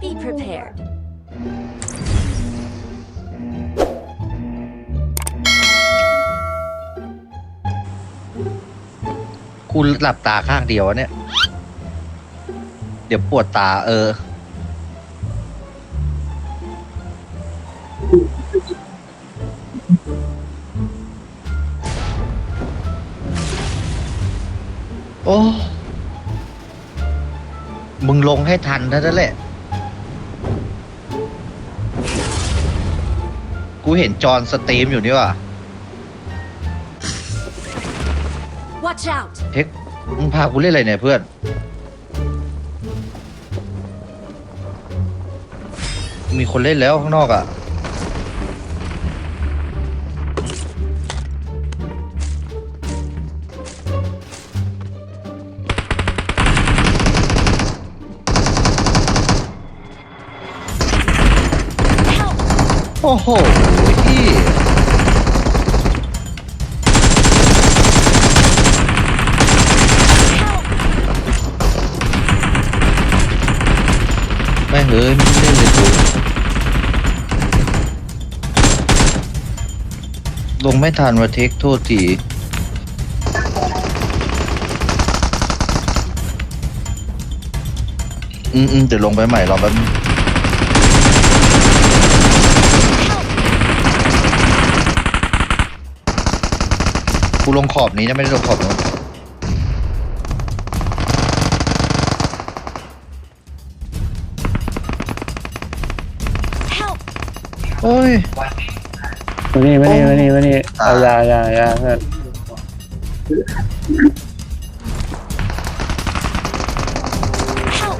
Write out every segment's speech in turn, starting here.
Be prepared. กูหลับตาข้างเดียวอะเนี่ย เดี๋ยวปวดตาเออ โอ้ มึงลงให้ทันเท่านั้นแหละ กูเห็นจอห์นสตรีมอยู่นี่ว่ะ Watch out! เทคมึงพากูเล่นอะไรเนี่ยเพื่อน มีคนเล่นแล้วข้างนอกอะ Help! โอ้โห งเอ้ยไม่เล่นเลยกูลงไม่ทันว่าเทคโทษทีอืมอืมเดี๋ยวลงไปใหม่รอแป๊บนึงกูลงขอบนี้นะไม่ได้ลงขอบนู้น โอ้ยมานี่มานี่มานี่มานี่เอายายายาเพื่อน Help!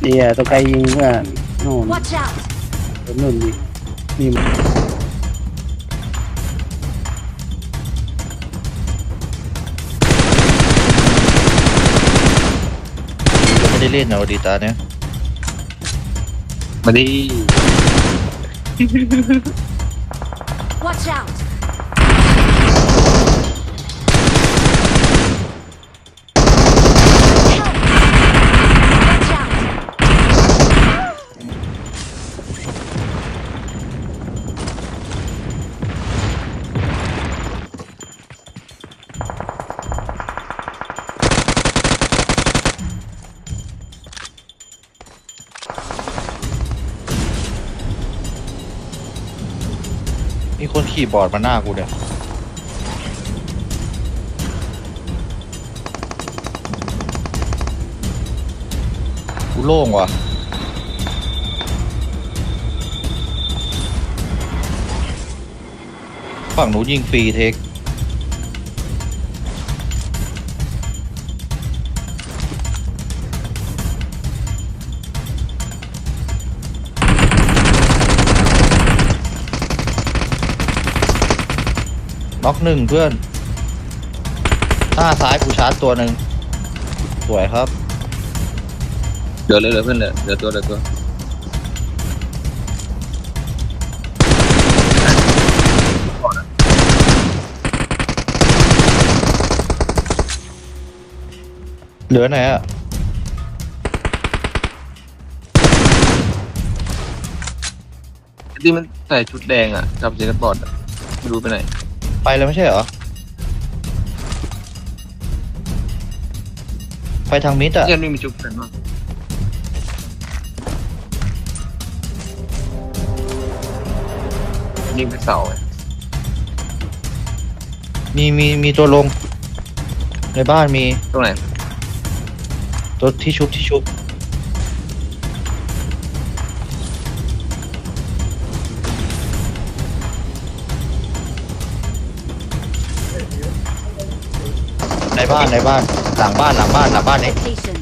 เอียตัวไกลยิงเพื่อนนู่น Watch out! นู่นดินี่มัน ไม่ได้เล่นนะวันดีตาเนี่ยมาดี Watch out! ขี่บอร์ดมาหน้ากูเนี่ยกูโล่งว่ะฝั่งหนูยิงฟรีเทค น็อกหนึ่งเพื่อน หน้าซ้ายกูชาร์จตัวหนึ่ง สวยครับ เดี๋ยวเลยเหลือเพื่อนเลยเหลือตัวเหลือตัวเหลือไหนอะ ที่มันใส่ชุดแดงอะกับเจนบอร์ดอะไม่รู้ไปไหน ไปแล้วไม่ใช่เหรอ ไปทางมิดอะยังไม่มีชุดกันมั้งยิงไปเสาไงมีมีมีตัวลง ในบ้านมีตรงไหน ตัวที่ชุบที่ชุบ ในบ้านในบ้านหลังบ้านหลังบ้านหลังบ้านนี้ Location.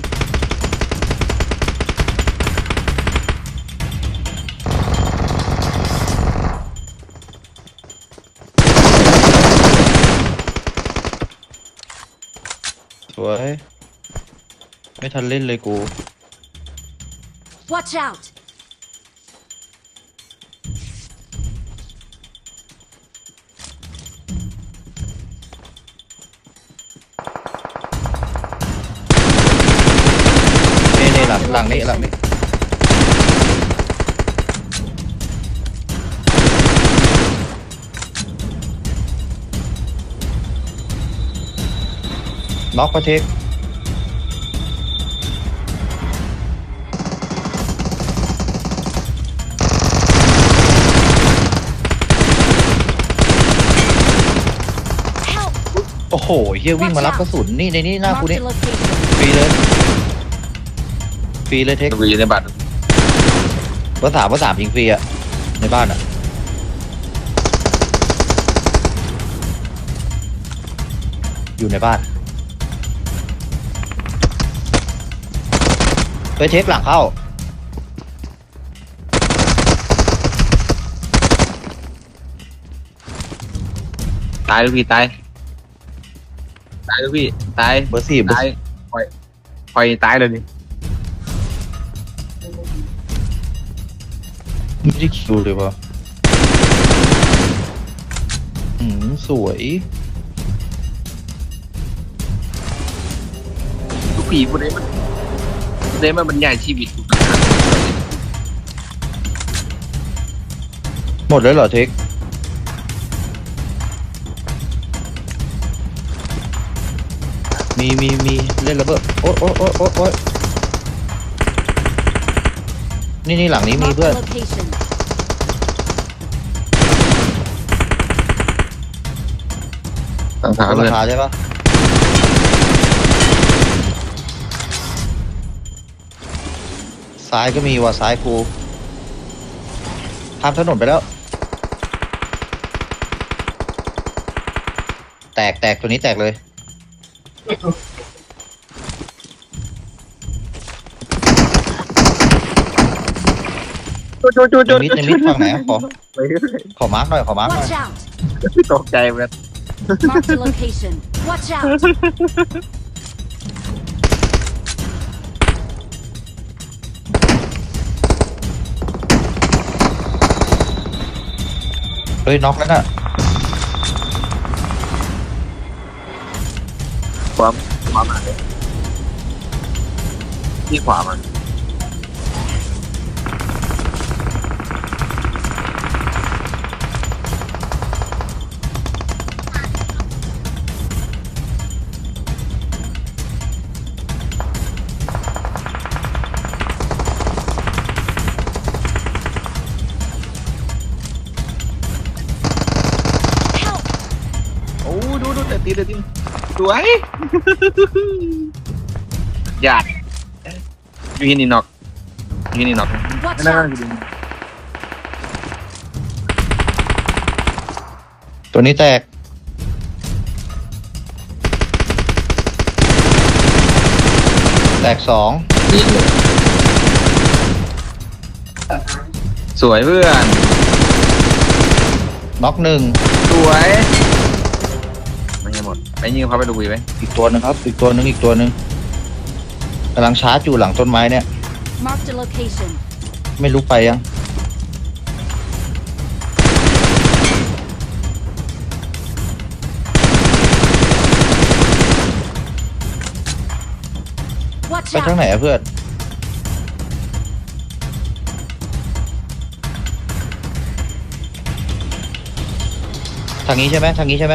สวย ไม่ทันเล่นเลยกู Watch out! หลังหลังนี้หลังนี้น็อกประเทศ Help! โอ้โหเฮียวิ่งมารับกระสุนนี่ในนี้หน้ากู Marked นี่ a location. ฟรีเลย ฟรีเลยเทคดูอยู่ในบัตรเบอร์สามเบอร์สามยิงฟรีอะในบ้านอะอยู่ในบ้านไปเทคหลังเข้า ตายลูกพี่ตาย ตายลูกพี่ตายเบอร์สี่เบอร์ตายปล่อยปล่อยตายเลยนี่ ไม่ได้คิวเลยวะอืมสวยลูกพี่พวกนี้มันพวกนี้มันบรรยายชีวิตหมดแล้วเหรอเทคมีมีมีเล่นระเบิดโอ๊ยโอ๊ยโอ๊ยโอ๊ยโอ๊ย นี่นี่หลังนี้มี Marked เพื่อ a น location. ต่างหากราเลยคาใช่ปะซ้ายก็มีว่ะซ้ายกูข้ามถนนไปแล้ว แตกแตกตัวนี้แตกเลย จุดจุดจุดในมิดในมิดฝั่งไหนอะขอขอมาร์กหน่อยขอมาร์กหน่อย Watch out! ตกใจเหมือนกัน Marked a location. Watch out! เฮ้ยน็อกแล้วน่ะความความอะไรที่ขวามัน วยหยาดยูฮินี่น็อกยูฮินี่น็อก Watch นั่น out! ตัวนี้แตก แตกสองสวยเพื่อน น็อกหนึ่งสวยไม่ ยังหมดไปยิงเขาไปดูวีไหมอีกตัวหนึงครับ อีกตัวหนึงอีกตัวหนึงกำลังชาร์จอยู่หลังต้นไม้เนี่ย Marked a location. ไม่รู้ไปยัง Watch ไปทาง out! ไหนอะเพื่อน ทางนี้ใช่ไหมทางนี้ใช่ไหม